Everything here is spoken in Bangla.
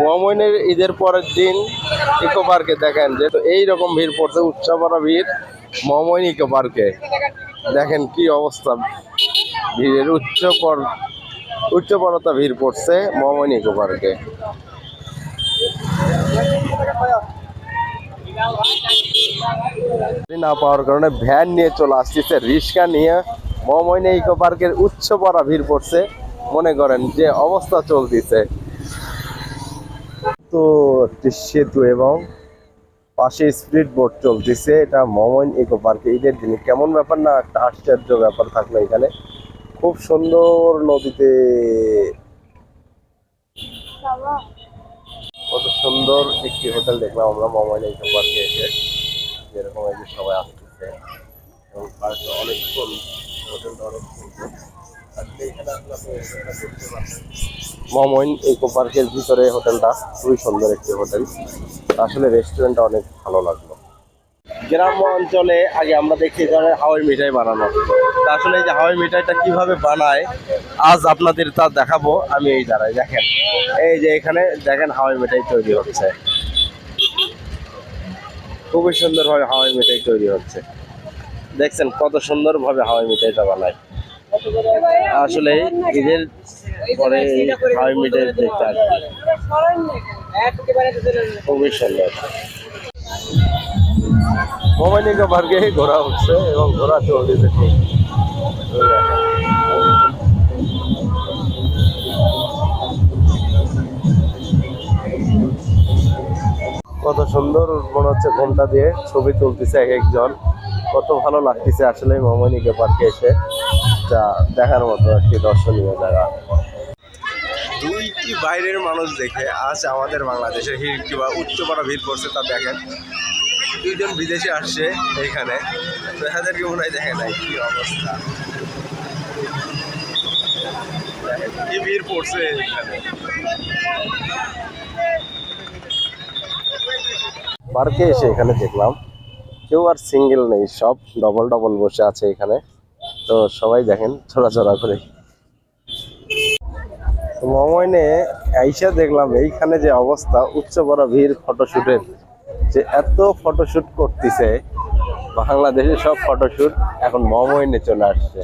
মহামইনের ঈদের পরের দিন ইকো পার্কে দেখেন যে তো এইরকম ভিড় পড়ছে উৎসবরা ভিড়, মহামইন ইকো পার্কে দেখেন কি অবস্থা। ভিড়ের উচ্চ পর উচ্চপরতা ভিড় পড়ছে মহামইন ইকো পার্কে না পাওয়ার কারণে ভ্যান নিয়ে চলে আসতেছে, রিক্সা নিয়ে মহামইনে ইকো পার্কের উচ্চ পড়া ভিড় পড়ছে। মনে করেন যে অবস্থা চলতেছে। একটি সেতু এবং পাশে স্পিড বোট চলতেছে। এটা মমইন ইকো পার্কে। ঈদের দিনে কেমন ব্যাপার না, একটা আশ্চর্য ব্যাপার থাকল এখানে। খুব সুন্দর নদীতে কত সুন্দর একটি হোটেল দেখলাম আমরা মমইন ইকো পার্কে এসে। যেরকম এই যে সবাই আসতেছে। এবং পার্কে অনেকক্ষণ হোটেলটা অনেক সুন্দর। এখানে আসলে আপনি এটা দেখতে পাচ্ছেন মমইন ইকো পার্কের ভিতরে হোটেলটা খুবই সুন্দর একটি হোটেল। আসলে রেস্টুরেন্টটা অনেক ভালো লাগল। গ্রাম্য অঞ্চলে আগে আমরা দেখি ধরনের হাওয়াই মিঠাই বানানো। আসলে এই যে হাওয়াই মিঠাইটা কীভাবে বানায়, আজ আপনাদের তা দেখাবো। আমি এই দাঁড়াই দেখেন। এই যে এখানে দেখেন হাওয়াই মিঠাই তৈরি হচ্ছে। খুবই সুন্দরভাবে হাওয়াই মিঠাই তৈরি হচ্ছে। দেখছেন কত সুন্দরভাবে হাওয়াই মিঠাইটা বানায়। আসলে ঈদের পরে হাওয়াই মিঠাই দেখতে আসবে খুবই সুন্দর। মোবাইলিকা পার্কে ঘোরা হচ্ছে এবং ঘোরা চলতেছে খুব কত সুন্দর মনে হচ্ছে ঘণ্টা দিয়ে ছবি তুলতেছে এক একজন। কত ভালো লাগতেছে আসলে মোমানিকে পার্কে এসে। যা দেখার মতো একটি দর্শনীয় জায়গা। দুইটি বাইরের মানুষ দেখে আজ আমাদের বাংলাদেশের হিড় কিংবা উচ্চপাড়া ভিড় করছে, তা দেখেন। দুইজন বিদেশে আসছে এখানে। তো এদেরকে মনে হয় দেখে নাই কি অবস্থা। কি ভিড় পড়ছে এখানে। পার্কে এসে এখানে দেখলাম, কেউ আর সিঙ্গেল নেই, সব ডবল ডবল বসে আছে এখানে। তো সবাই দেখেন, ছোড়াছড়া করে। মমইনে আইসা দেখলাম এইখানে যে অবস্থা, উচ্চ বড় ভিড় ফটোশুটের। যে এত ফটোশ্যুট করতেছে, বাংলাদেশে সব ফটোশ্যুট এখন মমইনে চলে আসছে।